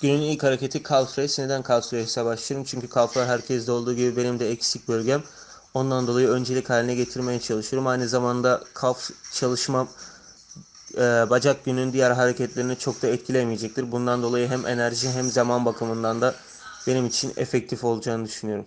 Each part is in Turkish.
Günün ilk hareketi calf raise. Neden calf race'e başlıyorum? Çünkü calflar herkeste olduğu gibi benim de eksik bölgem. Ondan dolayı öncelik haline getirmeye çalışıyorum. Aynı zamanda calf çalışmam e, bacak günün diğer hareketlerini çok da etkilemeyecektir. Bundan dolayı hem enerji hem zaman bakımından da benim için efektif olacağını düşünüyorum.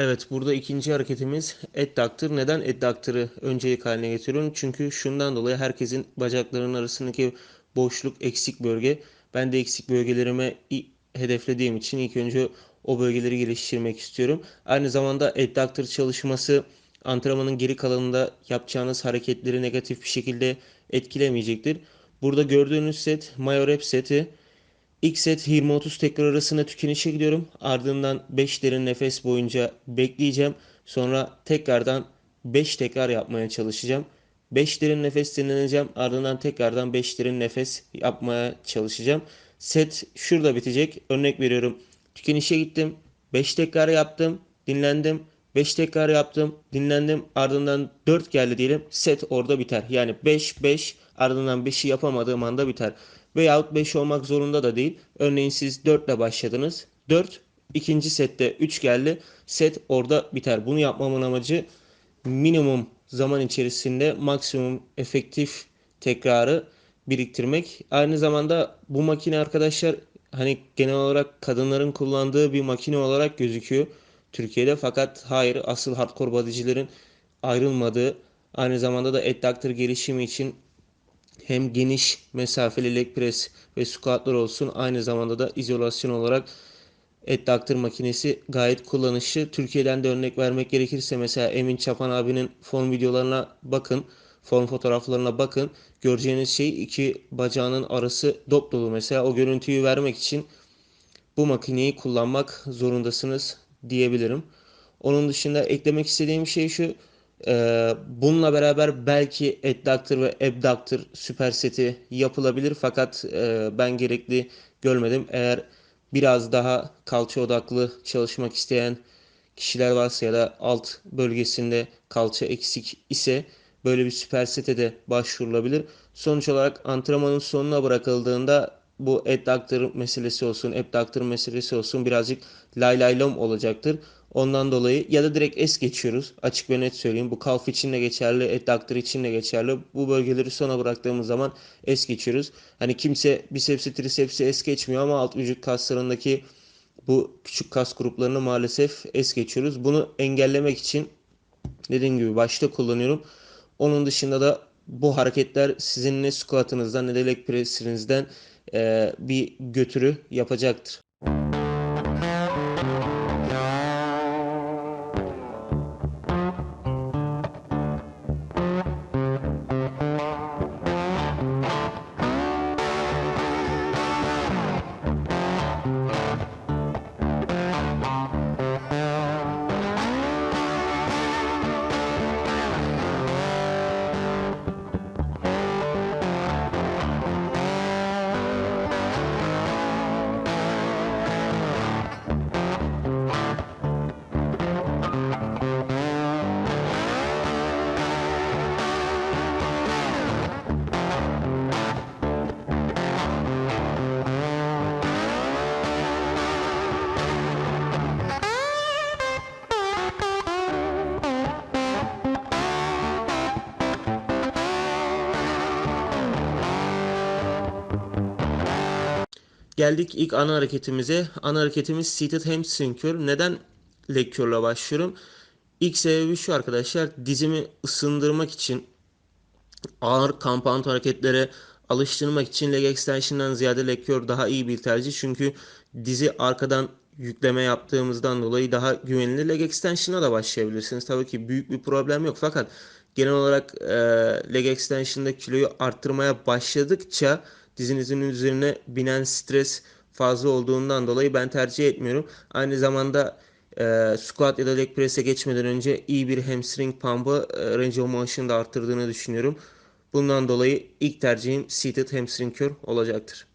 Evet burada ikinci hareketimiz adductor. Neden adductor'ı öncelik haline getiriyorum? Çünkü şundan dolayı herkesin bacaklarının arasındaki boşluk eksik bölge. Ben de eksik bölgelerime hedeflediğim için ilk önce o bölgeleri geliştirmek istiyorum. Aynı zamanda adductor çalışması antrenmanın geri kalanında yapacağınız hareketleri negatif bir şekilde etkilemeyecektir. Burada gördüğünüz set Mayo Rep seti. İlk set 20-30 tekrar arasında tükenişe gidiyorum. Ardından 5 derin nefes boyunca bekleyeceğim. Sonra tekrardan 5 tekrar yapmaya çalışacağım. 5 derin nefes dinleneceğim. Ardından tekrardan 5 derin nefes yapmaya çalışacağım. Set şurada bitecek. Örnek veriyorum. Tükenişe gittim. 5 tekrar yaptım. Dinlendim. 5 tekrar yaptım. Dinlendim. Ardından 4 geldi diyelim. Set orada biter. Yani 5 5 ardından 5'i yapamadığım anda biter. Veyahut 5 olmak zorunda da değil. Örneğin siz 4 ile başladınız. 4 ikinci sette 3 geldi. Set orada biter. Bunu yapmamın amacı minimum zaman içerisinde maksimum efektif tekrarı biriktirmek. Aynı zamanda bu makine arkadaşlar hani genel olarak kadınların kullandığı bir makine olarak gözüküyor Türkiye'de. Fakat hayır asıl hardcore bodycilerin ayrılmadığı aynı zamanda da adductor gelişimi için hem geniş mesafeli leg press ve squatlar olsun aynı zamanda da izolasyon olarak adductor makinesi gayet kullanışlı. Türkiye'den de örnek vermek gerekirse mesela Emin Çapan abinin form videolarına bakın. Form fotoğraflarına bakın. Göreceğiniz şey iki bacağının arası dop dolu. Mesela o görüntüyü vermek için bu makineyi kullanmak zorundasınız diyebilirim. Onun dışında eklemek istediğim şey şu. E, bununla beraber belki adductor ve abductor süperseti yapılabilir fakat e, ben gerekli görmedim. Eğer biraz daha kalça odaklı çalışmak isteyen kişiler varsa ya da alt bölgesinde kalça eksik ise böyle bir süpersete de başvurulabilir. Sonuç olarak antrenmanın sonuna bırakıldığında bu adductor meselesi olsun, abductor meselesi olsun birazcık lay lay lom olacaktır. Ondan dolayı ya da direkt es geçiyoruz. Açık ve net söyleyeyim. Bu calf için de geçerli, adductor için de geçerli. Bu bölgeleri sona bıraktığımız zaman es geçiyoruz. Hani kimse bisepsi, trisepsi es geçmiyor ama alt vücut kaslarındaki bu küçük kas gruplarını maalesef es geçiyoruz. Bunu engellemek için dediğim gibi başta kullanıyorum. Onun dışında da bu hareketler sizin ne squatınızdan ne de leg pressinizden bir götürü yapacaktır. Geldik ilk ana hareketimize. Ana hareketimiz seated hamstring curl. Neden leg curl'la başlıyorum? İlk sebebi şu arkadaşlar. Dizimi ısındırmak için ağır compound hareketlere alıştırmak için leg extension'dan ziyade leg curl daha iyi bir tercih. Çünkü dizi arkadan yükleme yaptığımızdan dolayı daha güvenilir. Leg extension'a da başlayabilirsiniz. Tabii ki büyük bir problem yok. Fakat genel olarak e, leg extension'da kiloyu arttırmaya başladıkça dizinizin üzerine binen stres fazla olduğundan dolayı ben tercih etmiyorum. Aynı zamanda e, squat ya da leg press'e geçmeden önce iyi bir hamstring pump'ı e, range of motion'ı da arttırdığını düşünüyorum. Bundan dolayı ilk tercihim seated hamstring curl olacaktır.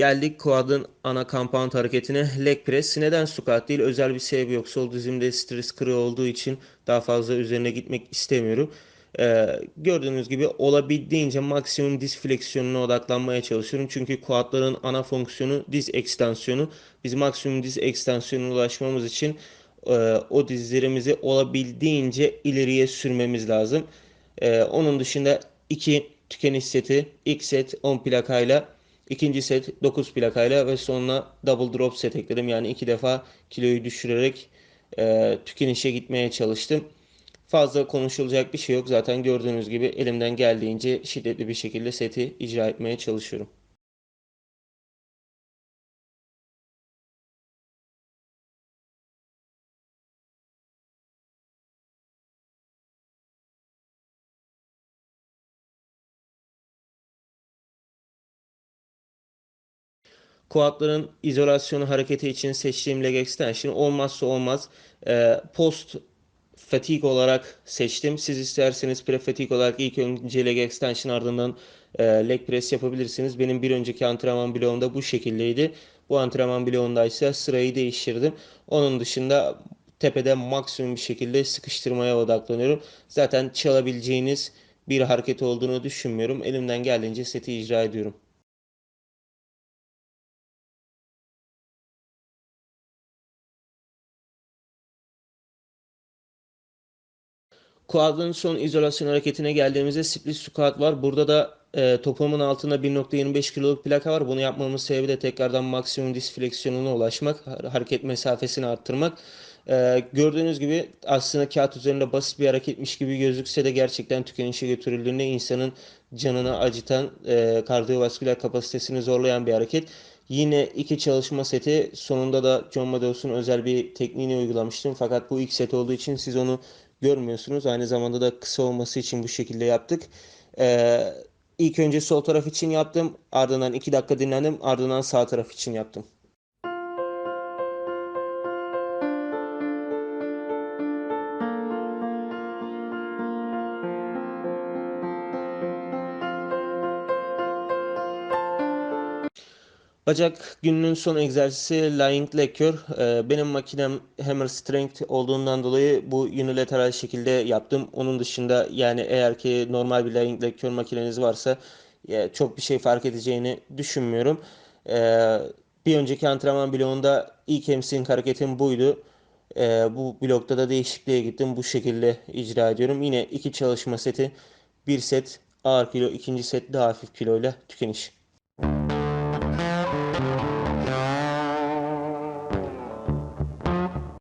Geldik quad'ın ana compound hareketine. Leg press. Neden squat değil? Özel bir sebebi yok. Sol dizimde stres kırığı olduğu için daha fazla üzerine gitmek istemiyorum. Ee, gördüğünüz gibi olabildiğince maksimum diz fleksiyonuna odaklanmaya çalışıyorum. Çünkü quadların ana fonksiyonu diz ekstansiyonu. Biz maksimum diz ekstansiyonuna ulaşmamız için e, o dizlerimizi olabildiğince ileriye sürmemiz lazım. Ee, onun dışında iki tükeniş seti, ilk set 10 plakayla İkinci set 9 plakayla ve sonra double drop set ekledim. Yani iki defa kiloyu düşürerek e, tükenişe gitmeye çalıştım. Fazla konuşulacak bir şey yok. Zaten gördüğünüz gibi elimden geldiğince şiddetli bir şekilde seti icra etmeye çalışıyorum. Quadların izolasyonu hareketi için seçtiğim leg extension olmazsa olmaz. Ee, post fatigue olarak seçtim. Siz isterseniz pre fatigue olarak ilk önce leg extension ardından e, leg press yapabilirsiniz. Benim bir önceki antrenman bloğumda bu şekildeydi. Bu antrenman bloğunda ise sırayı değiştirdim. Onun dışında tepede maksimum bir şekilde sıkıştırmaya odaklanıyorum. Zaten çalabileceğiniz bir hareket olduğunu düşünmüyorum. Elimden geldiğince seti icra ediyorum. Quad'ın son izolasyon hareketine geldiğimizde split squat var. Burada da e, topuğumun altında 1.25 kiloluk plaka var. Bunu yapmamın sebebi de tekrardan maksimum diz fleksiyonuna ulaşmak, hareket mesafesini arttırmak. E, gördüğünüz gibi aslında kağıt üzerinde basit bir hareketmiş gibi gözükse de gerçekten tükenişe götürüldüğünde insanın canını acıtan, e, kardiyovasküler kapasitesini zorlayan bir hareket. Yine iki çalışma seti sonunda da John Madews'un özel bir tekniğini uygulamıştım. Fakat bu ilk set olduğu için siz onu görmüyorsunuz. Aynı zamanda da kısa olması için bu şekilde yaptık. Ee, ilk önce sol taraf için yaptım. Ardından 2 dakika dinlendim. Ardından sağ taraf için yaptım. Bacak gününün son egzersizi lying leg. Ee, benim makinem hammer strength olduğundan dolayı bu unilateral şekilde yaptım. Onun dışında yani eğer ki normal bir lying leg makineniz varsa ya, çok bir şey fark edeceğini düşünmüyorum. Ee, bir önceki antrenman bloğunda ilk hamstring hareketim buydu. Ee, bu blokta da değişikliğe gittim. Bu şekilde icra ediyorum. Yine iki çalışma seti. Bir set ağır kilo, ikinci set daha hafif kiloyla tükeniş.